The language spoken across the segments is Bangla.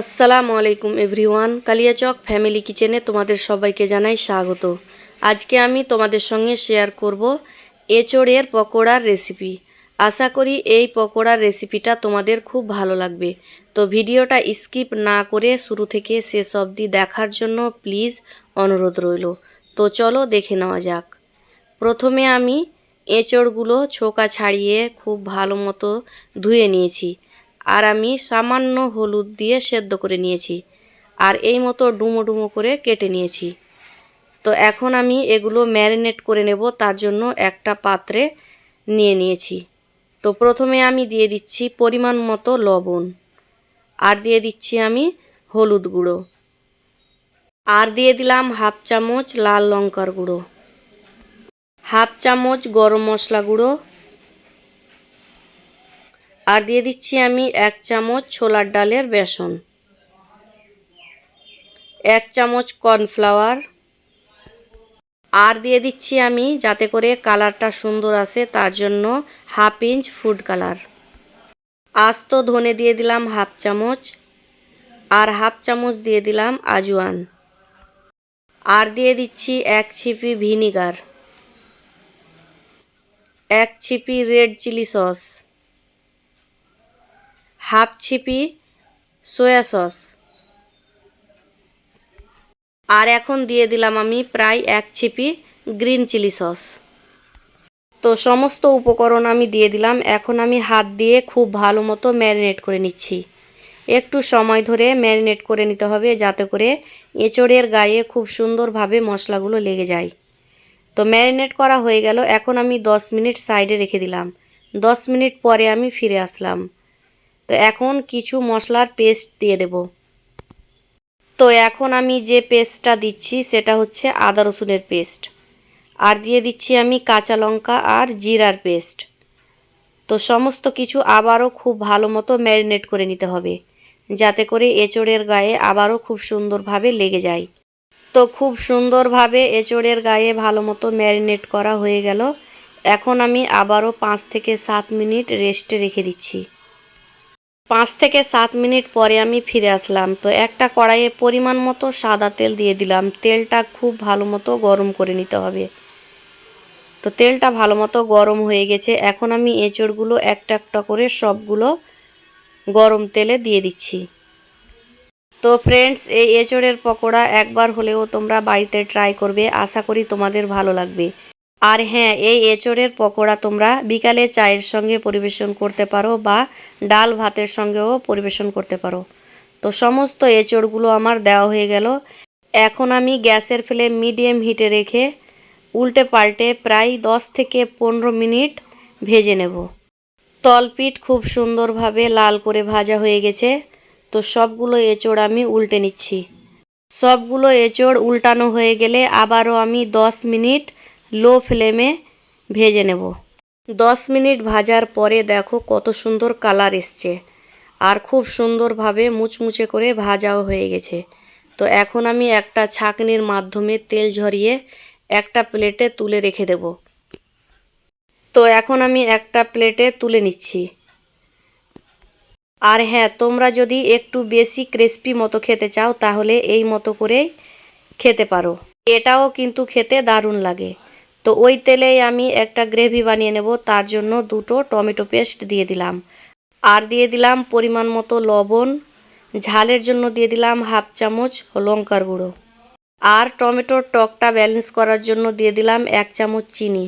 আসসালামু আলাইকুম এভরিওয়ান কালিয়াচক ফ্যামিলি কিচেনে তোমাদের সবাইকে জানাই স্বাগত। আজকে আমি তোমাদের সঙ্গে শেয়ার করব এঁচড়ের পকোড়ার রেসিপি। আশা করি এই পকোড়ার রেসিপিটা তোমাদের খুব ভালো লাগবে। তো ভিডিওটা স্কিপ না করে শুরু থেকে শেষ অবধি দেখার জন্য প্লিজ অনুরোধ রইল। তো চলো দেখে নেওয়া যাক। প্রথমে আমি এঁচড়গুলো ছোকা ছাড়িয়ে খুব ভালো মতো ধুয়ে নিয়েছি। আর আমি সামান্য হলুদ দিয়ে সেদ্ধ করে নিয়েছি। আর এই মতো ডুমো ডুমো করে কেটে নিয়েছি। তো এখন আমি এগুলো ম্যারিনেট করে নেব, তার জন্য একটা পাত্রে নিয়ে নিয়েছি। তো প্রথমে আমি দিয়ে দিচ্ছি পরিমাণ মতো লবণ। আর দিয়ে দিচ্ছি আমি হলুদ গুঁড়ো। আর দিয়ে দিলাম হাফ চামচ লাল লঙ্কার গুঁড়ো। হাফ চামচ গরম মশলা গুঁড়ো। আর দিয়ে দিচ্ছি আমি এক চামচ ছোলার ডালের বেসন। এক চামচ কর্নফ্লাওয়ার। আর দিয়ে দিচ্ছি আমি যাতে করে কালারটা সুন্দর আসে, তার জন্য হাফ ইঞ্চ ফুড কালার। আস্ত ধনে দিয়ে দিলাম হাফ চামচ। আর হাফ চামচ দিয়ে দিলাম আজওয়ান। আর দিয়ে দিচ্ছি এক ছিপি ভিনিগার। এক ছিপি রেড চিলি সস। হাফ ছিপি সয়া সস। আর এখন দিয়ে দিলাম আমি প্রায় এক ছিপি গ্রিন চিলি সস। তো সমস্ত উপকরণ আমি দিয়ে দিলাম। এখন আমি হাত দিয়ে খুব ভালো মতো ম্যারিনেট করে নিচ্ছি। একটু সময় ধরে ম্যারিনেট করে নিতে হবে যাতে করে এঁচড়ের গায়ে খুব সুন্দরভাবে মশলাগুলো লেগে যায়। তো ম্যারিনেট করা হয়ে গেল। এখন আমি 10 মিনিট সাইডে রেখে দিলাম। 10 মিনিট পরে আমি ফিরে আসলাম। তো এখন কিছু মশলার পেস্ট দিয়ে দেব। তো এখন আমি যে পেস্টটা দিচ্ছি, সেটা হচ্ছে আদা রসুনের পেস্ট আর দিয়ে দিচ্ছি আমি কাঁচা লঙ্কা আর জিরার পেস্ট তো সমস্ত কিছু আবারও খুব ভালো মতো ম্যারিনেট করে নিতে হবে, যাতে করে এঁচড়ের গায়ে আবারও খুব সুন্দরভাবে লেগে যায়। তো খুব সুন্দরভাবে এঁচড়ের গায়ে ভালো মতো ম্যারিনেট করা হয়ে গেল। এখন আমি আবারও পাঁচ থেকে সাত মিনিট রেস্টে রেখে দিচ্ছি। পাঁচ থেকে সাত মিনিট পরে আমি ফিরে আসলাম। তো একটা কড়াইয়ে পরিমাণ মতো সাদা তেল দিয়ে দিলাম। তেলটা খুব ভালো মতো গরম করে নিতে হবে। তো তেলটা ভালো মতো গরম হয়ে গেছে। এখন আমি এঁচড়গুলো একটা একটা করে সবগুলো গরম তেলে দিয়ে দিচ্ছি। তো ফ্রেন্ডস এই এঁচড়ের পকোড়া একবার হলেও তোমরা বাড়িতে ট্রাই করবে। আশা করি তোমাদের ভালো লাগবে। আর হ্যাঁ এই এঁচড়ের পকোড়া তোমরা বিকালে চায়ের সঙ্গে পরিবেশন করতে পারো বা ডাল ভাতের সঙ্গেও পরিবেশন করতে পারো। তো সমস্ত এঁচড়গুলো আমার দেওয়া হয়ে গেল। এখন আমি গ্যাসের ফ্লেম মিডিয়াম হিটে রেখে উল্টে পাল্টে প্রায় দশ থেকে পনেরো মিনিট ভেজে নেব। তলপিঠ খুব সুন্দরভাবে লাল করে ভাজা হয়ে গেছে। তো সবগুলো এঁচড় আমি উল্টে নিচ্ছি। সবগুলো এঁচড় উল্টানো হয়ে গেলে আবারও আমি দশ মিনিট লো ফ্লেমে ভেজে নেব। দশ মিনিট ভাজার পরে দেখো কত সুন্দর কালার এসছে। আর খুব সুন্দরভাবে মুচমুচে করে ভাজাও হয়ে গেছে। তো এখন আমি একটা ছাঁকনির মাধ্যমে তেল ঝরিয়ে একটা প্লেটে তুলে রেখে দেব। তো এখন আমি একটা প্লেটে তুলে নিচ্ছি। আর হ্যাঁ তোমরা যদি একটু বেশি ক্রিস্পি মতো খেতে চাও, তাহলে এই মতো করেই খেতে পারো। এটাও কিন্তু খেতে দারুণ লাগে। তো ওই তেলেই আমি একটা গ্রেভি বানিয়ে নেব, তার জন্য দুটো টমেটো পেস্ট দিয়ে দিলাম। আর দিয়ে দিলাম পরিমাণ মতো লবণ, ঝালের জন্য দিয়ে দিলাম হাফ চামচ লঙ্কার গুঁড়ো। আর টমেটোর টকটা ব্যালেন্স করার জন্য দিয়ে দিলাম এক চামচ চিনি।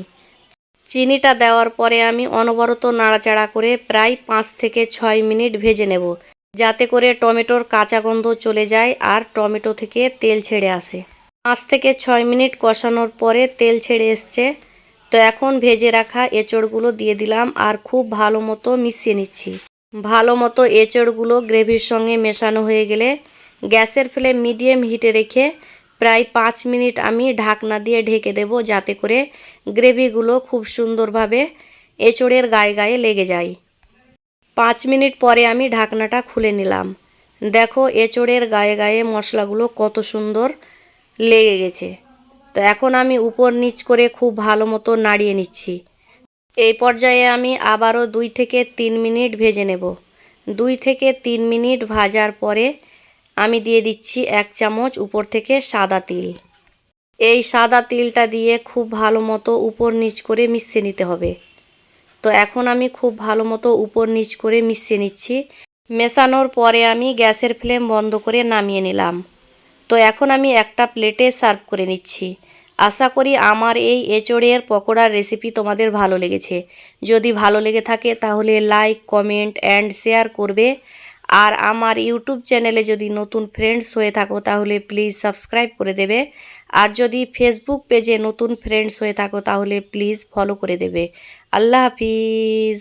চিনিটা দেওয়ার পরে আমি অনবরত নাড়াচাড়া করে প্রায় পাঁচ থেকে ছয় মিনিট ভেজে নেব, যাতে করে টমেটোর কাঁচা গন্ধ চলে যায় আর টমেটো থেকে তেল ছেড়ে আসে। পাঁচ থেকে ছয় মিনিট কষানোর পরে তেল ছেড়ে এসছে। তো এখন ভেজে রাখা এঁচড়গুলো দিয়ে দিলাম আর খুব ভালো মতো মিশিয়ে নিচ্ছি। ভালো মতো এঁচড়গুলো গ্রেভির সঙ্গে মেশানো হয়ে গেলে গ্যাসের ফ্লেম মিডিয়াম হিটে রেখে প্রায় পাঁচ মিনিট আমি ঢাকনা দিয়ে ঢেকে দেব যাতে করে গ্রেভিগুলো খুব সুন্দরভাবে এঁচড়ের গায়ে গায়ে লেগে যায়। পাঁচ মিনিট পরে আমি ঢাকনাটা খুলে নিলাম। দেখো এঁচড়ের গায়ে গায়ে মশলাগুলো কত সুন্দর লেগে গেছে। তো এখন আমি উপর নিচ করে খুব ভালো মতো নাড়িয়ে নিচ্ছি। এই পর্যায়ে আমি আবারও দুই থেকে তিন মিনিট ভেজে নেব। দুই থেকে তিন মিনিট ভাজার পরে আমি দিয়ে দিচ্ছি এক চামচ উপর থেকে সাদা তিল। এই সাদা তিলটা দিয়ে খুব ভালো মতো উপর নিচ করে মিশিয়ে নিতে হবে। তো এখন আমি খুব ভালো মতো উপর নিচ করে মিশিয়ে নিচ্ছি। মেশানোর পরে আমি গ্যাসের ফ্লেম বন্ধ করে নামিয়ে নিলাম। তো এখন আমি একটা প্লেটে সার্ভ করে নিচ্ছি। আশা করি আমার এই এঁচড়ের পকোড়ার রেসিপি তোমাদের ভালো লেগেছে। যদি ভালো লেগে থাকে তাহলে লাইক কমেন্ট অ্যান্ড শেয়ার করবে। আর আমার ইউটিউব চ্যানেলে যদি নতুন ফ্রেন্ডস হয়ে থাকো তাহলে প্লিজ সাবস্ক্রাইব করে দেবে। আর যদি ফেসবুক পেজে নতুন ফ্রেন্ডস হয়ে থাকো তাহলে প্লিজ ফলো করে দেবে। আল্লাহ হাফিজ।